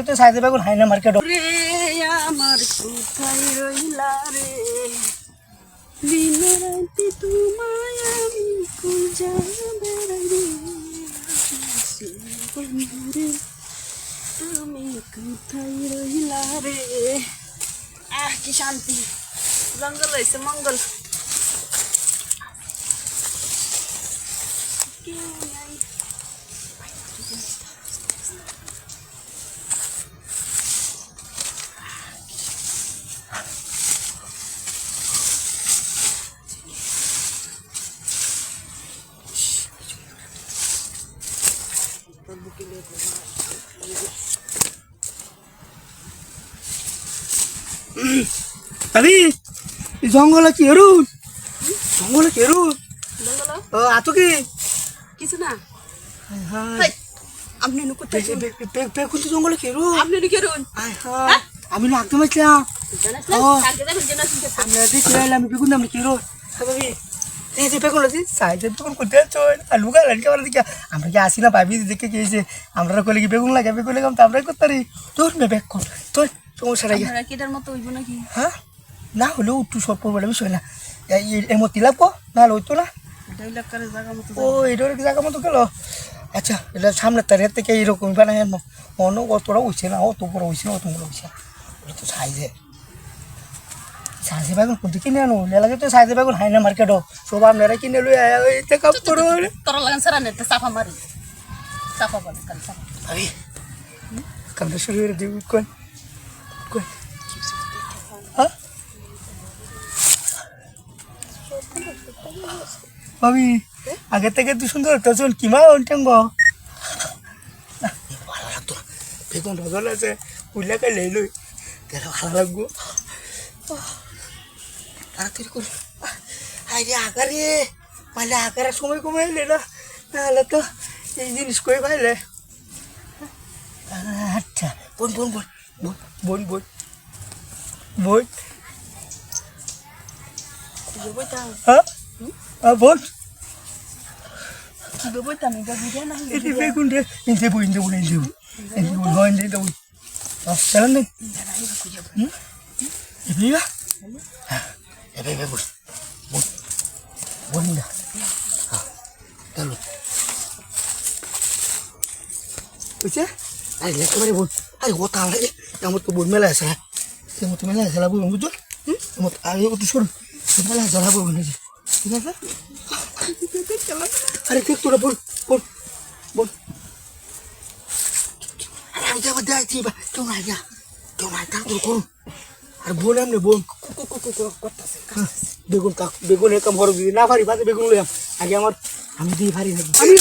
লাগে তো সাইজে বেগুন হাই না মার্কেট রে আমার কোথায় রইলা রে? দিন রাতে তোমায় আমি খুঁজা বেড়াই রে বন্ধুরে, তুমি কোথায় রইলা রে? আহ, কি শান্তি। জঙ্গল হয়েছে মঙ্গল। আরে এই জঙ্গলে কি রুন জঙ্গলে কি রুন জঙ্গল? ও আতো কি? কিছু না। আপনি নু কোথায় শুন? বেগুন তো জঙ্গলে কি রুন আপনি নু কেরুন আমি না একদম আসলাম জানাস ও। আগে দেখুন জানাস না আমরা দেখি আমি বেগুন দাম কি রুন ভাবি। এই যে বেগুন আছে সাইজে বেগুন করতে চল আর লুকা লাড়ি আমরা দেখি আমরা কি আসি না ভাবি দেখে কি হয়েছে? আমরা কলে কি বেগুন লাগে বেগুন লাগাম তো আমরাই করতে পারি তোর মে বেগ কর তোর কেটার মতো হইব নাকি? হ্যাঁ? না হলেও একটু সর্প বলে বিষয় না। মতি লাগবো না হলে হইতো না। ও এটার জায়গা মতো গেল। আচ্ছা এটা সামনের তারিখ থেকে এইরকম বানাই আনব। অন্য অতটা উঠছে না অত বড় উঠছে না অত বড় ওটা তো সাইজে। সাইজে বেগুন কোনটি কিনে আনো? লাগে তো সাইজে বেগুন হাই না মার্কেটও সব আপনারা কিনে লই আয়া এতে কাপ করো তোর লাগান সারা নেতে সাফা মারি সাফা বলে কাল সাফা ভাবি কামটা শুরু করে দিবি কোন কোন হ্যাঁ ভাবি আগে থেকে তুই সুন্দর তো চল কিমা অন্টাঙ্গ ভালো লাগতো। বেগুন রজল আছে লাই লই ভালো লাগবো। তাড়াতাড়ি কর আরে আগারে পাইলে আগারে সময় কমে এলে না নাহলে তো এই জিনিস কই পাইলে আচ্ছা বোন বোন বোন বোন বোন বোন বোন কি বইতা হ্যাঁ হ্যাঁ বোন কি বইতা আমি গা বিড়া না এটি বেগুন রে ইনতে বই ইনতে বই ইনতে বই ইনতে বই হয় ইনতে বই চলেন নে এবে বা এবে এবে বই বোন বোন না। হ্যাঁ চলো বুঝছে? আরে পারি বোন আরে, ও তাহলে আমার তো বোন মেলা আছে হ্যাঁ? আমার তো মেলা আছে লাভ বুঝছ? হুম? আমার আরে, ও তো সর মেলা আছে লাভ ঠিক আছে? আরে, দেখ তোরা বোন বোন বোন আরে, আমি যাব দেখছি বা কেউ নাই যা কেউ নাই তার তোর করুন। আর বোন এমনি বোন বেগুন কাক বেগুন এরকম বড় না পারি বাজে বেগুন লইয়াম আগে আমার আমি দিয়ে পারি আমি